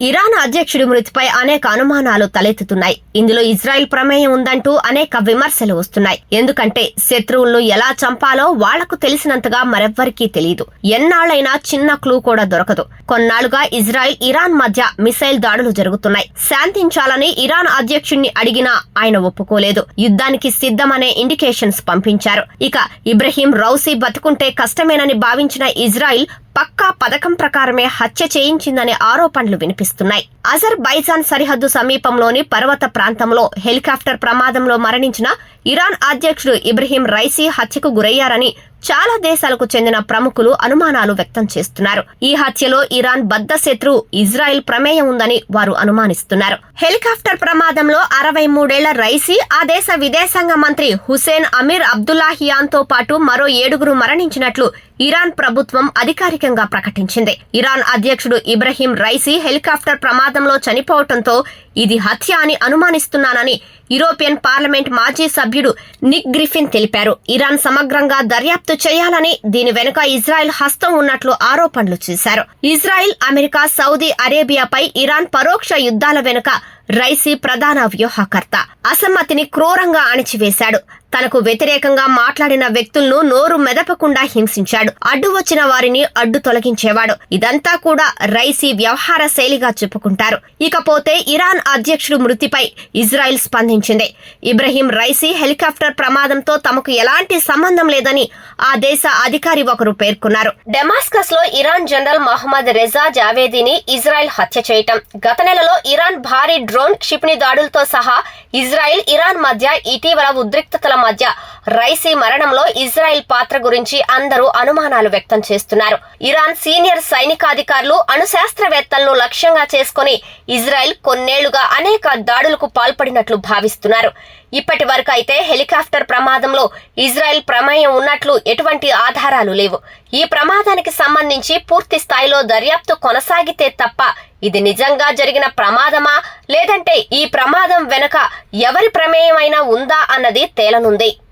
Iran అధ్యక్షుడి మృతిపై అనేక అనుమానాలు తలెత్తుతున్నాయి. ఇందులో ఇజ్రాయెల్ ప్రమేయం ఉందంటూ అనేక విమర్శలు వస్తున్నాయి. ఎందుకంటే శత్రువులను ఎలా చంపాలో వాళ్ళకు తెలిసినంతగా మరెవ్వరికీ తెలియదు ఎన్నాళ్ళైనా చిన్న క్లూ కూడా దొరకదు. కొన్నాళ్ళుగా ఇజ్రాయెల్ ఇరాన్ మధ్య మిసైల్ దాడులు జరుగుతున్నాయి. శాంతించాలని ఇరాన్ అధ్యక్షుడిని అడిగినా ఆయన ఒప్పుకోలేదు. యుద్ధానికి సిద్ధమనే ఇండికేషన్స్ పంపించారు. ఇక ఇబ్రహీం రౌసీ బతుకుంటే కష్టమేనని భావించిన ఇజ్రాయెల్ పక్కా పథకం ప్రకారమే హత్య చేయించిందనే ఆరోపణలు వినిపిస్తున్నాయి. అజర్ బైజాన్ సరిహద్దు సమీపంలోని పర్వత ప్రాంతంలో హెలికాప్టర్ ప్రమాదంలో మరణించిన ఇరాన్ అధ్యక్షుడు ఇబ్రహీం రైసీ హత్యకు గురయ్యారని చాలా దేశాలకు చెందిన ప్రముఖులు అనుమానాలు వ్యక్తం చేస్తున్నారు. ఈ హత్యలో ఇరాన్ బద్ద శత్రు ఇజ్రాయెల్ ప్రమేయం ఉందని వారు అనుమానిస్తున్నారు. హెలికాప్టర్ ప్రమాదంలో అరవై మూడేళ్ళ రైసీ ఆ దేశ విదేశాంగ మంత్రి హుసేన్ అమీర్ అబ్దుల్లాహియాన్తో పాటు మరో ఏడుగురు మరణించినట్లు ఇరాన్ ప్రభుత్వం అధికారికంగా ప్రకటించింది. ఇరాన్ అధ్యక్షుడు ఇబ్రహీం రైసీ హెలికాప్టర్ ప్రమాదంలో చనిపోవటంతో ఇది హత్య అని అనుమానిస్తున్నానని యూరోపియన్ పార్లమెంట్ మాజీ సభ్యుడు నిక్ గ్రిఫిన్ తెలిపారు. ఇరాన్ సమగ్రంగా దర్యాప్తు చేయాలని దీని వెనుక ఇజ్రాయెల్ హస్తం ఉన్నట్లు ఆరోపణలు చేశారు. ఇజ్రాయెల్ అమెరికా సౌదీ అరేబియాపై ఇరాన్ పరోక్ష యుద్ధాల వెనుక రైసీ ప్రధాన వ్యూహకర్త. అసమ్మతిని క్రూరంగా అణిచివేశాడు. తనకు వ్యతిరేకంగా మాట్లాడిన వ్యక్తులను నోరు మెదపకుండా హింసించాడు. అడ్డు వచ్చిన వారిని అడ్డు తొలగించేవాడు. ఇదంతా కూడా రైసీ వ్యవహార శైలిగా చెప్పుకుంటారు. ఇకపోతే ఇరాన్ అధ్యక్షుడు మృతిపై ఇజ్రాయెల్ స్పందించింది. ఇబ్రహీం రైసీ హెలికాప్టర్ ప్రమాదంతో తమకు ఎలాంటి సంబంధం లేదని ఆ దేశ అధికారి ఒకరు పేర్కొన్నారు. డెమాస్కస్లో ఇరాన్ జనరల్ మహమ్మద్ రెజా జావేదీని ఇజ్రాయెల్ హత్య చేయటం. గత నెలలో ఇరాన్ భారీ డ్రోన్ క్షిపణి దాడులతో సహా ఇజ్రాయెల్ ఇరాన్ మధ్య ఇటీవల ఉద్రిక్తతల మధ్య రైసీ మరణంలో ఇజ్రాయెల్ పాత్ర గురించి అందరూ అనుమానాలు వ్యక్తం చేస్తున్నారు. ఇరాన్ సీనియర్ సైనికాధికారులు అణుశాస్త్రవేత్తలను లక్ష్యంగా చేసుకుని ఇజ్రాయెల్ కొన్నేళ్ళుగా అనేక దాడులకు పాల్పడినట్లు భావిస్తున్నారు. ఇప్పటి వరకు అయితే హెలికాప్టర్ ప్రమాదంలో ఇజ్రాయెల్ ప్రమేయం ఉన్నట్లు ఎటువంటి ఆధారాలు లేవు. ఈ ప్రమాదానికి సంబంధించి పూర్తి స్థాయిలో దర్యాప్తు కొనసాగితే తప్ప ఇది నిజంగా జరిగిన ప్రమాదమా? లేదంటే ఈ ప్రమాదం వెనుక ఎవరి ప్రమేయమైనా ఉందా అన్నది తేలనుంది.